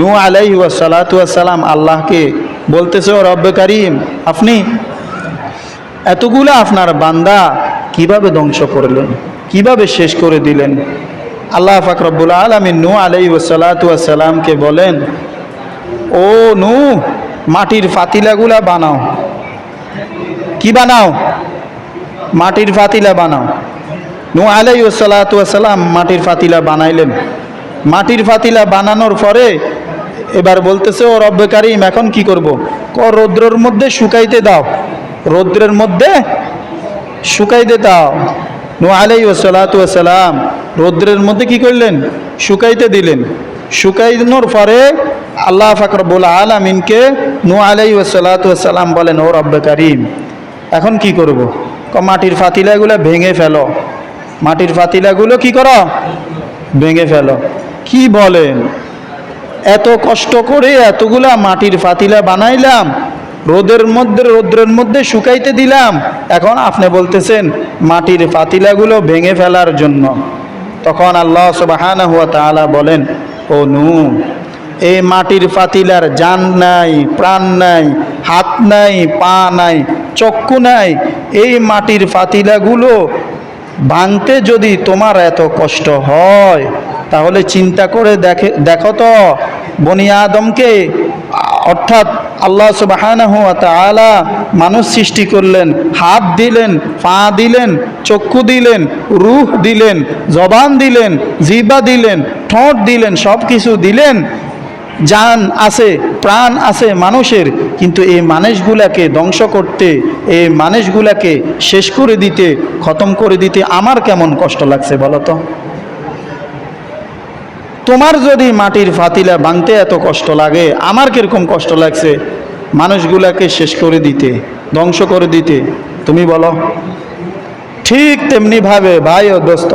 নু আলাই সালাম আল্লাহকে বলতেছে, ও রব্বে কারিম, আপনি এতগুলো আপনার বান্দা কীভাবে ধ্বংস করলেন? কীভাবে শেষ করে দিলেন? আল্লাহ ফাকরবুল আলমিন নু আলাই সালামকে বলেন, ও নু মাটির ফাতিলাগুলা বানাও। কি বানাও? মাটির ফাতিলা বানাও। নু আলাই সালাম মাটির ফাতিলা বানাইলেন। মাটির ফাতিলা বানানোর পরে এবার বলতেছে, ও রব্বে কারিম, এখন কি করব? ক, রৌদ্রের মধ্যে শুকাইতে দাও। রৌদ্রের মধ্যে শুকাইতে দাও। নু আলাই সালাম রৌদ্রের মধ্যে কি করলেন? শুকাইতে দিলেন। শুকাইনোর পরে আল্লাহ ফাকরবুল আলমিনকে নু আলাই সালাম বলেন, ও রব্বে কারিম, এখন কি করব? ক, মাটির ফাতিলাগুলো ভেঙে ফেলো। মাটির ফাতিলাগুলো কি করো? ভেঙে ফেলো। কি বলেন? এত কষ্ট করে এতগুলা মাটির ফাতিলা বানাইলাম, রোদের মধ্যে, রোদ্রের মধ্যে শুকাইতে দিলাম। এখন আপনি বলতেছেন মাটির ফাতিলাগুলো ভেঙে ফেলার জন্য। তখন আল্লাহ সুবাহানা হুয়া তাআলা বলেন, ও নু এই মাটির ফাতিলার জান নাই, প্রাণ নাই, হাত নাই, পা নাই, চক্ষু নাই। এই মাটির ফাতিলাগুলো ভাঙতে যদি তোমার এত কষ্ট হয় তাহলে চিন্তা করে দেখে, দেখো তো, বনি আদমকে। অর্থাৎ আল্লাহ তাআলা মানুষ সৃষ্টি করলেন, হাত দিলেন, পা দিলেন, চক্ষু দিলেন, রুহ দিলেন, জবান দিলেন জিবা দিলেন, ঠোঁট দিলেন সব কিছু দিলেন। জান আছে, প্রাণ আছে মানুষের, কিন্তু এই মানুষগুলাকে ধ্বংস করতে, এই মানুষগুলাকে শেষ করে দিতে, খতম করে দিতে আমার কেমন কষ্ট লাগছে বলো তো? তোমার যদি মাটির ফাতিলা ভাঙতে এত কষ্ট লাগে, আমার কীরকম কষ্ট লাগছে? মানুষগুলাকে শেষ করে দিতে, ধ্বংস করে দিতে, তুমি বলো? ঠিক তেমনিভাবে ভাই ও দোস্ত